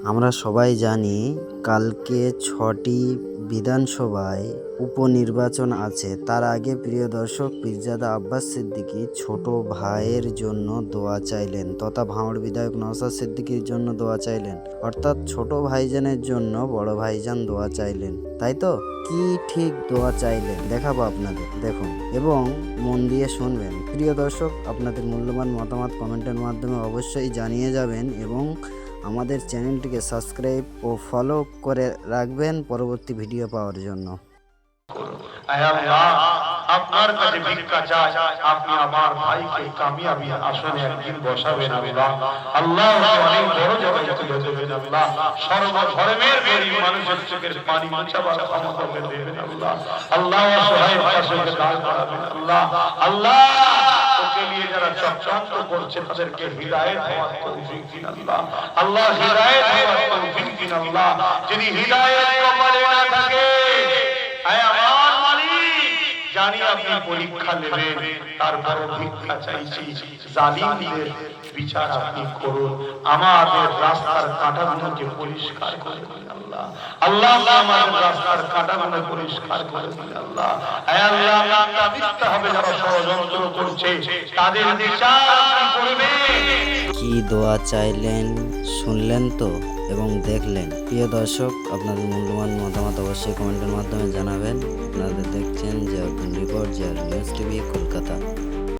আমরা সবাই জানি কালকে ছটি বিধানসভায় উপনির্বাচন আছে। তার আগে প্রিয় দর্শক, পিরজাদা আব্বাস সিদ্দিকী ছোট ভাইয়ের জন্য দোয়া চাইলেন, তথা ভাঙড় বিধায়ক নওসাদ সিদ্দিকীর জন্য দোয়া চাইলেন। অর্থাৎ ছোট ভাইজানের জন্য বড় ভাইজান দোয়া চাইলেন। তাই তো? কি ঠিক দোয়া চাইলেন? দেখাবো আপনাদের। দেখুন। এবং মন দিয়ে শুনবেন। প্রিয় দর্শক, আপনাদের মূল্যবান মতামত কমেন্টের মাধ্যমে অবশ্যই জানিয়ে যাবেন এবং আমাদের চ্যানেলটিকে সাবস্ক্রাইব ও ফলো করে রাখবেন পরবর্তী ভিডিও পাওয়ার জন্য। আপনার কাছে ভিক্ষা চাই। আপনি আমার ভাইকে কামিয়াবি আসনে একদিন বসাবেন আল্লাহ। আল্লাহ অনেক বড় দেবেন আল্লাহ। সর্ব ধর্মের গরিব মানুষের চোখের পানি মুছাবার ক্ষমতা দেবেন আল্লাহ। আল্লাহ দাঁড় করাবেন আল্লাহ। আল্লাহ নিয়ে যারা চক্রান্ত করছে তাদেরকে জানি পরীক্ষা নেবেন তারপরে বিচার করুন। আমাদের রাস্তার কাঁটাগুলোকে পরিষ্কার করে আল্লাহ। আল্লাহ রাস্তার পরিষ্কার করে আল্লাহ। আল্লাহ হবে যারা ষড়যন্ত্র করছে, তাদের আপনি কি দোয়া চাইলেন, শুনলেন তো এবং দেখলেন? প্রিয় দর্শক আপনাদের মূল্যবান মতামত অবশ্যই কমেন্টের মাধ্যমে জানাবেন। আপনারা দেখছেন জিয়াউদ্দিন রিপোর্ট জিয়ার নিউজ টিভি, কলকাতা।